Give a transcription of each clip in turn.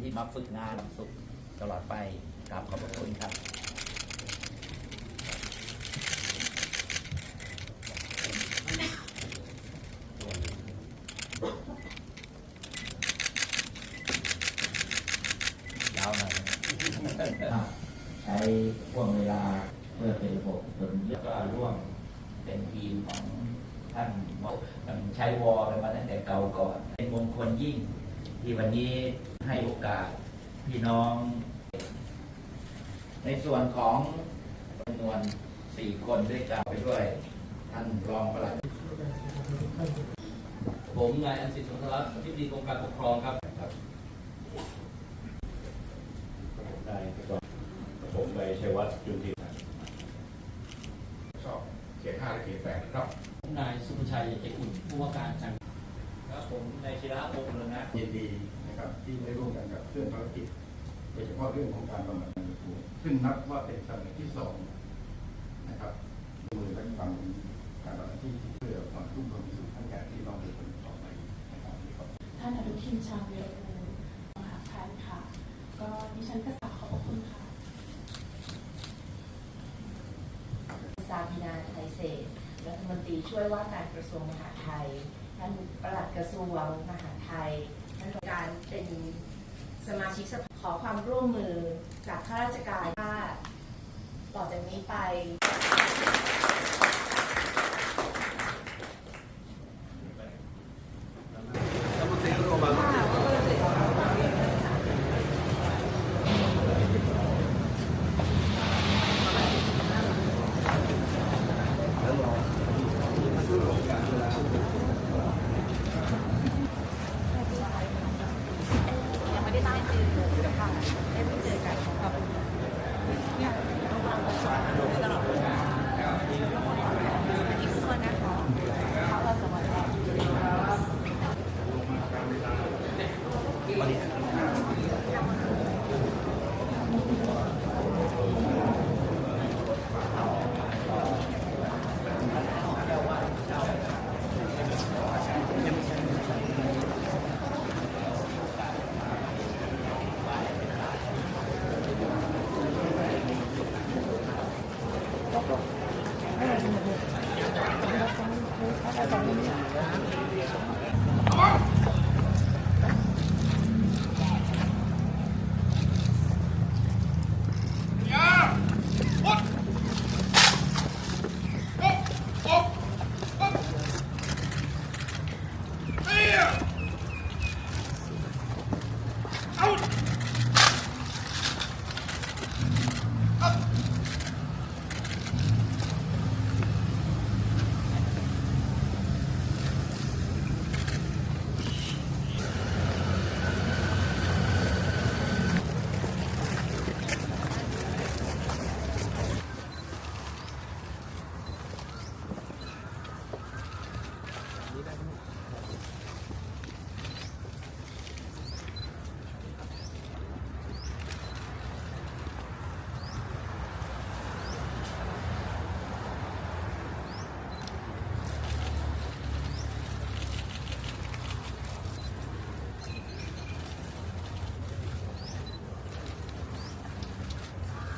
ที่มาฝึกงานสุขตลอดไปกราบขอบพระคุณครับยาวหน่อยใช้ช่วงเวลาเพื่อเป็นระบบจนเยอะก็ร่วมเป็นทีมของท่านหมอมันใช้วอลกันมาตั้งแต่เก่าก่อน เป็นมงคลยิ่งที่วันนี้ ให้โอกาสพี่น้อง ในส่วนของจำนวนสี่คนด้วยกันไปด้วย ท่านรองปลัด ผมนายอันสิทธิ์สนทรัตน์อธิบดีกรมการปกครองครับได้ครับผมไปชัยวัฒน์จุนทีชอบเขตห้าและเขตแปดครับผมนายสุภชัยเอกอุ่นผู้ว่าการจังหวัดครับผมนายชิระพงษ์เรืองนะยินดี นะครับที่ได้ร่วมกันกับเรื่องภารกิจโดยเฉพาะเรื่องของการบำบัดการป่วยซึ่งนับว่าเป็นสมัยที่สองนะครับมือและความการบำบัดที่เพื่อความทุ่มเทสู่ทั้งแก่ที่น้องเป็นคนต่อไปนะครับขอบท่านอนุทินชาญวีรกูลมหาพันธ์ค่ะ ก็ดิฉันก็กราบขอบพระคุณค่ะซาบินาไทยเศษรัฐมนตรีช่วยว่าการกระทรวงมหาดไทยท่านปลัดกระทรวงมหาดไทยท่าน การเป็นสมาชิกสภาขอความร่วมมือจากข้าราชการว่าต่อจากนี้ไป ยังไม่ได้ได้เจอเลยค่ะได้เพิ่งเจอกันขอบคุณเนี่ย ระวังตลอดอีกค 사다 먹는 거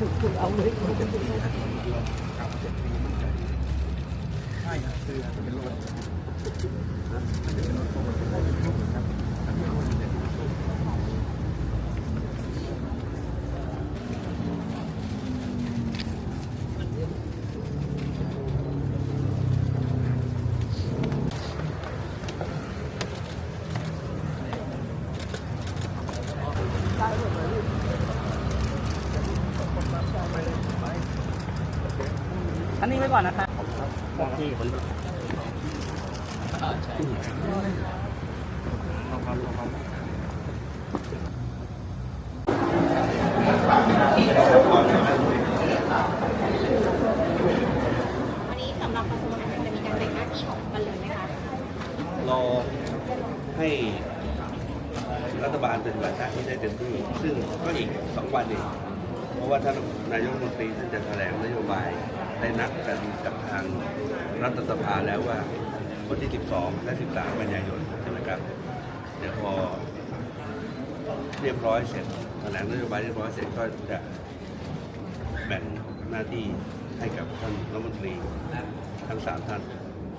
อันนี้ นี่ไว้ก่อนนะคะวันนี้สำหรับกระทรวงมหาดไทยจะมีการแบ่งหน้าที่ของกันเลยไหมคะ รอให้รัฐบาลเป็นบัตรหน้าที่ได้เต็มที่ ซึ่งก็อีกสองวันเองเพราะว่าท่านนายกรัฐมนตรีท่านจะแถลงนโยบาย ได้นัดกันกับทางรัฐสภาแล้วว่าวันที่ 12 และ 13 กันยายนใช่ไหมครับ เดี๋ยวพอเรียบร้อยเสร็จแถลงนโยบายเรียบร้อยเสร็จก็จะแบ่งหน้าที่ให้กับท่านรัฐมนตรีทั้งสามท่าน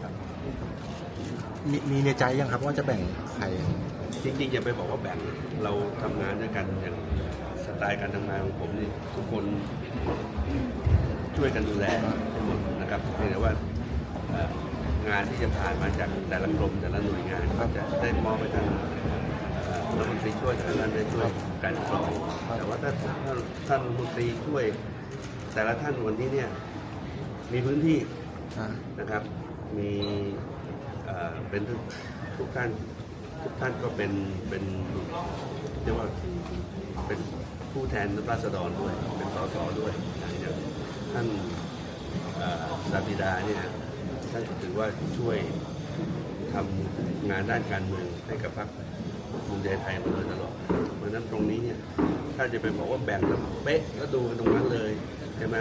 ครับมีมีในใจยังครับว่าจะแบ่งใครจริงๆอย่าไปบอกว่าแบ่งเราทำงานด้วยกันอย่างสไตล์การทำงานของผมนี่ทุกคน ช่วยกันดูแลทั้งหมดนะครับเพียงแต่ว่างานที่จะผ่านมาจากแต่ละกรมแต่ละหน่วยงานก็จะได้มอบไปทางรัฐมนตรีช่วยท่านนั้นได้ช่วยการกรองแต่ว่าถ้าท่านท่านรัฐมนตรีช่วย แต่ละท่านวันนี้เนี่ยมีพื้นที่นะครับ มีเป็นทุกทุกท่านทุกท่านก็เป็นเป็นเรียกว่าเป็นผู้แทนราษฎรด้วย เป็นสสด้วย ท่านเอ่อสาธิดาเนี่ยท่านก็ถือว่าช่วยทำงานด้านการเมืองให้กับพรรคภูมิใจไทยมาโดยตลอดเพราะฉะนั้นตรงนี้เนี่ยถ้าจะไปบอกว่าแบ่งแล้วเป๊ะแล้วดูกันตรงนั้นเลยใช่ไหม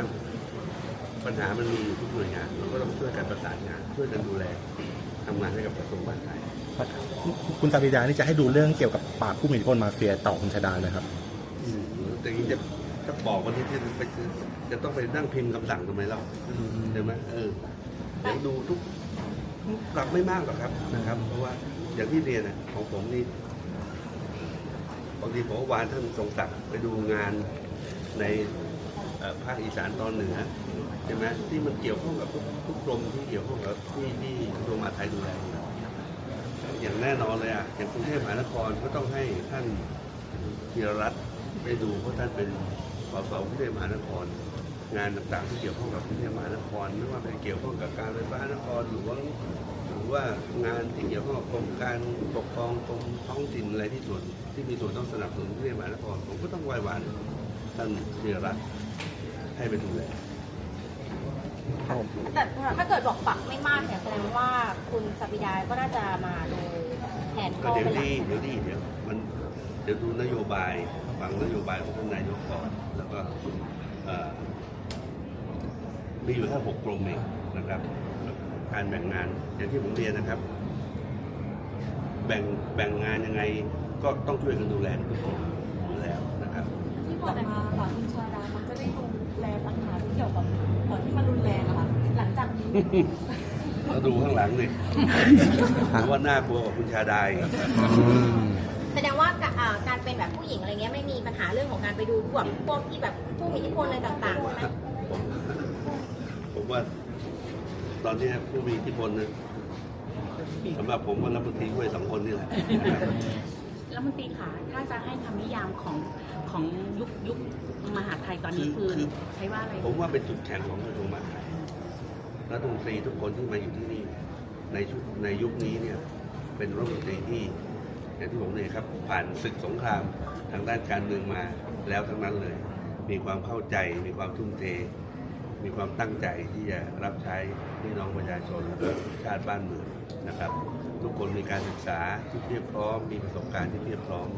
ปัญหามันมีอยู่ทุกหน่วยงานเราก็ต้องช่วยกันประสานงานช่วยกันดูแลทำงานให้กับกระทรวงมหาดไทยคุณสาริดานี่จะให้ดูเรื่องเกี่ยวกับปราบผู้มีอิทธิพลมาเฟียต่อคุณชาดาเลยครับอืมแต่นี้จะจะ บอกวันที่จะไปจะต้องไปนั่งพิมพ์คำสั่งทำไมเล่าใช่ไหมเออเดี๋ยวดูทุกกลับไม่มากหรอกครับนะครับ เพราะว่าอย่างที่เรียนน่ะของผมนี่บางทีผมก็วานท่านทรงศักดิ์ไปดูงานในเอ่อภาคอีสานตอนเหนือใช่ไหมที่มันเกี่ยวข้องกับทุกทุกกรมที่เกี่ยวข้องกับที่ที่กระทรวงมหาดไทยดูแลอยู่อย่างแน่นอนเลยอะอย่างกรุงเทพมหานครก็ต้องให้ท่านธีรรัตน์ไปดูเพราะท่านเป็น สสกรุงเทพมหานครงานต่างๆที่เกี่ยวข้องกับกรุงเทพมหานคร ไม่ว่าเป็นเกี่ยวข้องกับการไฟฟ้านครหลวงหรือว่างานที่เกี่ยวข้องกับกรมการปกครองกรมท้องถิ่นอะไรที่ส่วนที่มีส่วนต้องสนับสนุนกรุงเทพมหานครผมก็ต้องไหว้วานท่านธีรรัตน์ให้ไปดูแลแต่ถ้าเกิดบอกปักไม่มากเนี่ยแสดงว่าคุณสัปดาก็น่าจะมาโดยแทนก็ก็เดี๋ยวเป็นหลักดีเดี๋ยวดีเดี๋ยวมันเดี๋ยวดูนโยบาย ฟังนโยบายของท่านนายกก่อนแล้วก็เอ่อมีอยู่แค่หกกรมเองนะครับ การแบ่งงานอย่างที่ผมเรียนนะครับ แบ่งแบ่งงานยังไงก็ต้องช่วยกันดูแลทุกคนอยู่แล้วนะครับที่ผ่านมาค่ะคุณชาดามันก็ได้ดูแลปัญหาที่เกี่ยวกับเอ่อที่มันรุนแรงอะค่ะหลังจากนี้เราดูข้างหลังนี่เพราะว่าน่ากลัวกว่าคุณชาดาอีก แสดงว่าการอ่าการเป็นแบบผู้หญิงอะไรเงี้ยไม่มีปัญหาเรื่องของการไปดูพวกพวกที่แบบผู้มีอิทธิพลอะไรต่างๆใช่ไหมผมผมว่า ตอนนี้ผู้มีอิทธิพลนะสำหรับผมว่ารัฐมนตรีช่วยสองคนนี่แหละแล้วมันตรีขาถ้าจะให้คำนิยามของของยุคยุคมหาดไทยตอนนี้คือคือใช้ว่าอะไร ผมว่าเป็นจุดแข็งของกระทรวงมหาดไทยรัฐมนตรีทุกคนที่มาอยู่ที่นี่ ในชุดในยุคนี้เนี่ย เป็นรัฐมนตรีที่ อย่างที่ผมเรียนครับ ผ่านศึกสงครามทางด้านการเมืองมาแล้วทั้งนั้นเลย มีความเข้าใจ มีความทุ่มเท มีความตั้งใจที่จะรับใช้พี่น้องประชาชนและก็ชาติบ้านเมืองนะครับ ทุกคนมีการศึกษาที่เพียบพร้อม มีประสบการณ์ที่เพียบพร้อม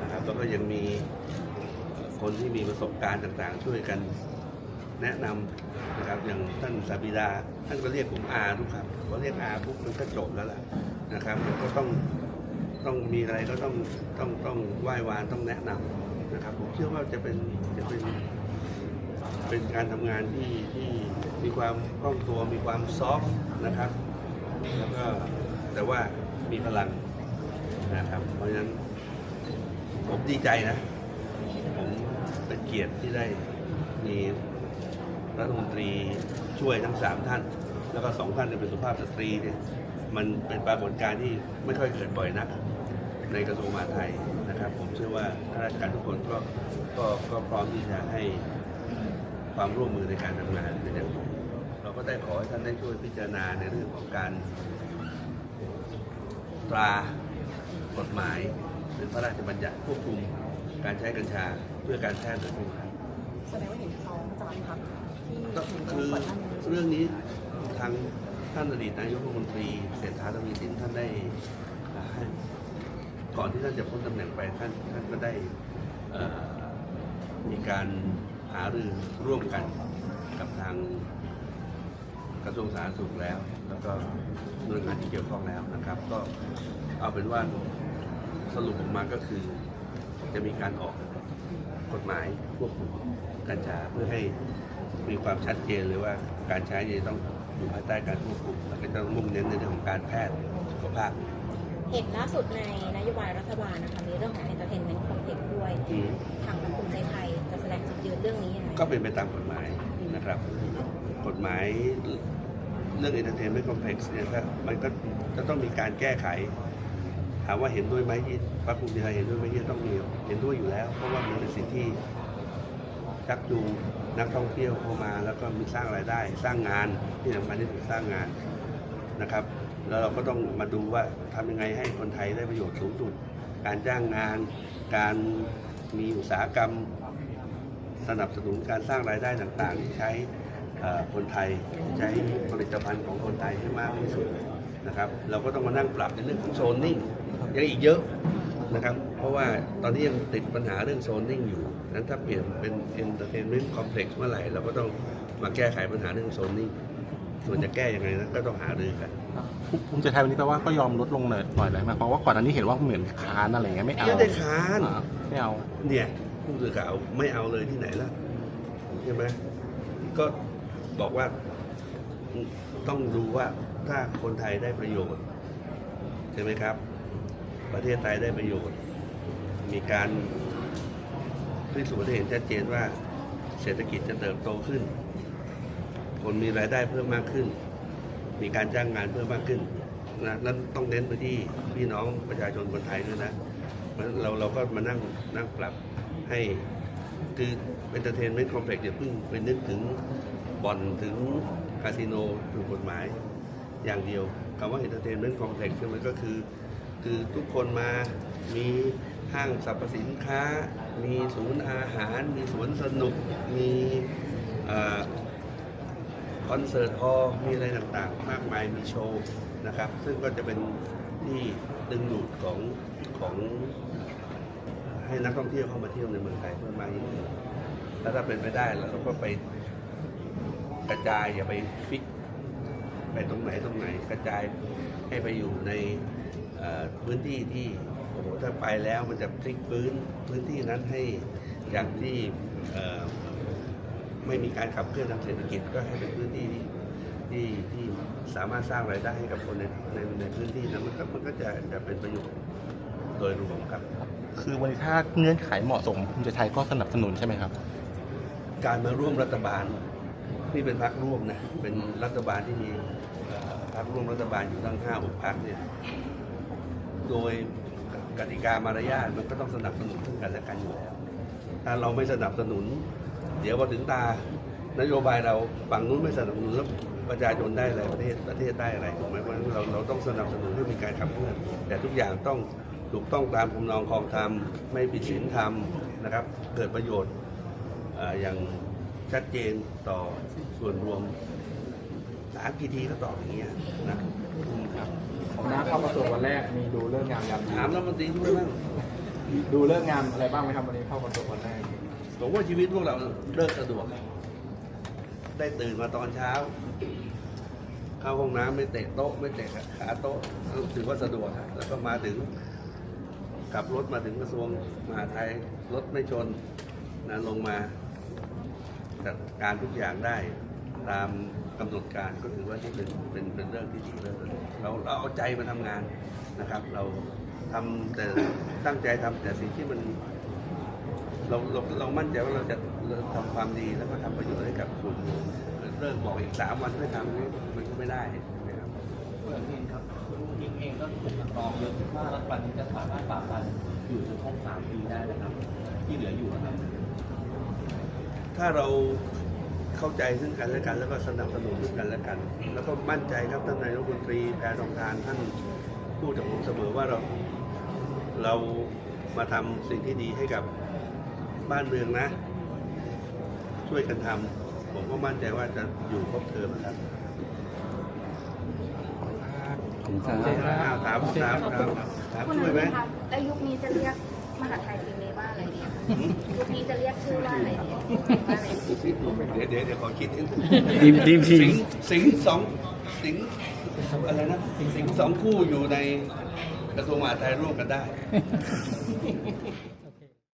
นะครับแล้วก็ยังมีคนที่มีประสบการณ์ต่างๆ ช่วยกันแนะนำนะครับอย่างท่านสาบิดาท่านก็เรียกผมอาทุกคำพอเรียกอาปุ๊บมันก็จบแล้วล่ะนะครับมันก็ต้อง ต้องมีอะไรก็ต้องต้องต้องไหว้วานต้องแนะนำนะครับ ผมเชื่อว่าจะเป็นจะเป็นเป็นการทำงานที่ที่มีความคล่องตัวมีความซอฟต์นะครับแล้วก็แต่ว่ามีพลังนะครับ เพราะฉะนั้นผมดีใจนะ ผมเป็นเกียรติที่ได้มีรัฐมนตรีช่วยทั้งสามท่าน แล้วก็สองท่านเนี่ยเป็นสุภาพสตรีเนี่ยมันเป็นปรากฏการณ์ที่ไม่ค่อยเกิดบ่อยนัก ในกระทรวงมหาดไทยนะครับ ผมเชื่อว่าข้าราชการทุกคนก็ก็ก็พร้อมที่จะให้ความร่วมมือในการทำงานเป็นอย่างดีเราก็ได้ขอให้ท่านได้ช่วยพิจารณาในเรื่องของการตรากฎหมายเป็นพระราชบัญญัติควบคุมการใช้กัญชาเพื่อการแพทย์โดยทั่วไปแสดงว่าเห็นเขาจานพักที่ก็ถึงคือก่อนหน้านี้เรื่องนี้ทางท่านอดีตนายกรัฐมนตรีเศรษฐาทวีสินท่านได้อ่าให้ ก่อนที่ท่านจะพ้นตำแหน่งไปท่านท่านก็ได้มีการหารือร่วมกันกับทางกระทรวงสาธารณสุขแล้ว แล้วก็หน่วยงานที่เกี่ยวข้องแล้วนะครับ ก็เอาเป็นว่าสรุปออกมาก็คือ จะมีการออกกฎหมายควบคุมกัญชาเพื่อให้มีความชัดเจนเลยว่าการใช้เนี่ยต้องอยู่ภายใต้การควบคุม แล้วก็ต้องมุ่งเน้นในเรื่องของการแพทย์สุขภาพ เห็นล่าสุดในนโยบายรัฐบาลนะคะมีเรื่องของ entertainment complex ด้วยอืม ทางภูมิใจไทยจะแสดงจุดยืนเรื่องนี้ยังไงก็เป็นไปตามกฎหมายนะครับ กฎหมายเรื่อง entertainment complex เนี่ยครับมันก็จะต้องมีการแก้ไข ถามว่าเห็นด้วยไหมที่พรรคภูมิใจไทยเห็นด้วยไหมที่ต้องมีเห็นด้วยอยู่แล้ว เพราะว่ามันเป็นสิ่งที่ชักจูงนักท่องเที่ยวเข้ามา แล้วก็มีสร้างรายได้ สร้างงานที่สำคัญที่สุดสร้างงานนะครับ แล้วเราก็ต้องมาดูว่าทำยังไงให้คนไทยได้ประโยชน์สูงสุด การจ้างงาน การมีอุตสาหกรรม สนับสนุนการสร้างรายได้ต่างๆ ที่ใช้คนไทยใช้ผลิตภัณฑ์ของคนไทยให้มากที่สุดนะครับ เราก็ต้องมานั่งปรับในเรื่องของโซนนิ่งยังอีกเยอะนะครับ เพราะว่าตอนนี้ยังติดปัญหาเรื่องโซนนิ่งอยู่ นั้นถ้าเปลี่ยนเป็น entertainment complex เมื่อไหร่ เราก็ต้องมาแก้ไขปัญหาเรื่องโซนนิ่ง ส่วนจะแก้ยังไงนั้นก็ต้องหารือกันภูมิใจไทยวันนี้แปลว่าก็ยอมลดลงหน่อยหน่อยเลยไหมเพราะว่าก่อนหน้านี้เห็นว่าเหมือนค้านอะไรเงี้ยไม่เอาไม่ได้ค้านอ่ไม่เอาเนี่ยผู้สื่อข่าวไม่เอาเลยที่ไหนล่ะใช่ไหมก็บอกว่าต้องดูว่าถ้าคนไทยได้ประโยชน์ใช่ไหมครับ ประเทศไทยได้ประโยชน์ มีการพิสูจน์ให้เห็นชัดเจนว่าเศรษฐกิจจะเติบโตขึ้น คนมีรายได้เพิ่มมากขึ้น มีการจ้างงานเพิ่มมากขึ้นนะนั้นต้องเน้นไปที่พี่น้องประชาชนคนไทยด้วยนะเราเราก็มานั่งนั่งปรับให้คือเอนเตอร์เทนเมนต์คอมเพล็กซ์อย่าเพิ่งไปนึกถึงบ่อนถึงคาสิโนถูกกฎหมายอย่างเดียวคำว่าเอนเตอร์เทนเมนต์คอมเพล็กซ์มันก็คือ คือทุกคนมามีห้างสรรพสินค้า มีศูนย์อาหาร มีสวนสนุก มี อ่อคอนเสิร์ตฮอลมีอะไรต่างๆ มากมายมีโชว์นะครับ ซึ่งก็จะเป็นที่ดึงดูดของของให้นักท่องเที่ยวเข้ามาเที่ยวในเมืองไทยเพิ่มมากยิ่งขึ้นแล้วถ้าเป็นไปได้เราก็ไปกระจายอย่าไปฟิกไปตรงไหนตรงไหนกระจายให้ไปอยู่ในพื้นที่ที่โอ้โหถ้าไปแล้วมันจะพลิกฟื้นพื้นที่นั้นให้อย่างที่ ไม่มีการขับเคลื่อนทางเศรษฐกิจก็ให้เป็นพื้นที่ที่ที่ที่สามารถสร้างรายได้ให้กับคนในในในพื้นที่นั้นมันก็มันก็จะจะเป็นประโยชน์โดยรวมครับ คือวันนี้ถ้าเงื่อนไขเหมาะสมภูมิใจไทยก็สนับสนุนใช่ไหมครับ การมาร่วมรัฐบาลนี่เป็นพรรคร่วมนะเป็นรัฐบาลที่มีเอ่อพรรคร่วมรัฐบาลอยู่ทั้งห้าหกพรรคเนี่ยโดยกติกามารยาทมันก็ต้องสนับสนุนซึ่งกันและกันอยู่แล้วถ้าเราไม่สนับสนุน เดี๋ยวพอถึงตานโยบายเราฝั่งนู้นไม่สนับสนุนแล้วประชาชนได้อะไรประเทศประเทศได้อะไรถูกไหมเพราะฉะนั้นเราเราต้องสนับสนุนให้มีการขับเคลื่อนแต่ทุกอย่างต้องถูกต้องตามคำนองคลองธรรมไม่ผิดศีลธรรมนะครับ เกิดประโยชน์เอ่ออย่างชัดเจนต่อส่วนรวมถามกี่ทีก็ตอบอย่างเงี้ยนะอืมครับผมน้าเข้ากระทรวงวันแรกมีดูเรื่องงานยามถามรัฐมนตรีด้วยบ้างดูเรื่องงานอะไรบ้างไหมครับวันนี้เข้ากระทรวงวันแรก ผมว่าชีวิตพวกเราเลิกสะดวก ได้ตื่นมาตอนเช้า เข้าห้องน้ำไม่เตะโต๊ะ ไม่เตะขาโต๊ะถือว่าสะดวกแล้วก็มาถึงขับรถมาถึงกระทรวงมหาดไทยรถไม่ชนนะลงมาจัดการทุกอย่างได้ตามกำหนดการก็ถือว่าที่เป็นเป็นเป็นเรื่องที่ดีแล้วเราเราเอาใจมาทำงานนะครับ เราทำแต่ตั้งใจทำแต่สิ่งที่มัน เราเราเรามั่นใจว่าเราจะเราทำความดีแล้วก็ทำประโยชน์ให้กับกลุ่มเลิกบอกอีกสามวันไม่ทำนี่มันก็ไม่ได้นะครับเพื่อนเองครับคุณยิงเองก็ถูกรองเยอะว่ารัฐบาลนี้จะสามารถฝ่าฟันอยู่จนครบสามปีได้นะครับ ที่เหลืออยู่นะครับ ถ้าเราเข้าใจซึ่งกันและกัน แล้วก็สนับสนุนซึ่งกันและกัน แล้วก็มั่นใจครับท่านนายกรัฐมนตรีแพทองทานท่านพูดกับผมเสมอว่าเราเรามาทำสิ่งที่ดีให้กับ บ้านเมืองนะ ช่วยกันทำผมก็มั่นใจว่าจะอยู่ครบเทอมนะครับผมจะถามถามถามถามถามคุณช่วยไหมคะแล้วยุคนี้จะเรียกมหาไทยปีนี้ว่าอะไรดีคะยุคนี้จะเรียกชื่อว่าอะไรดีว่าอะไรดีเดี๋ยวเดี๋ยวเดี๋ยวขอคิดนิดนึงดีมดีมทีสิมงสิงสองสิงอะไรนะสิงสองคู่อยู่ในกระทรวงมหาดไทยร่วมกันได้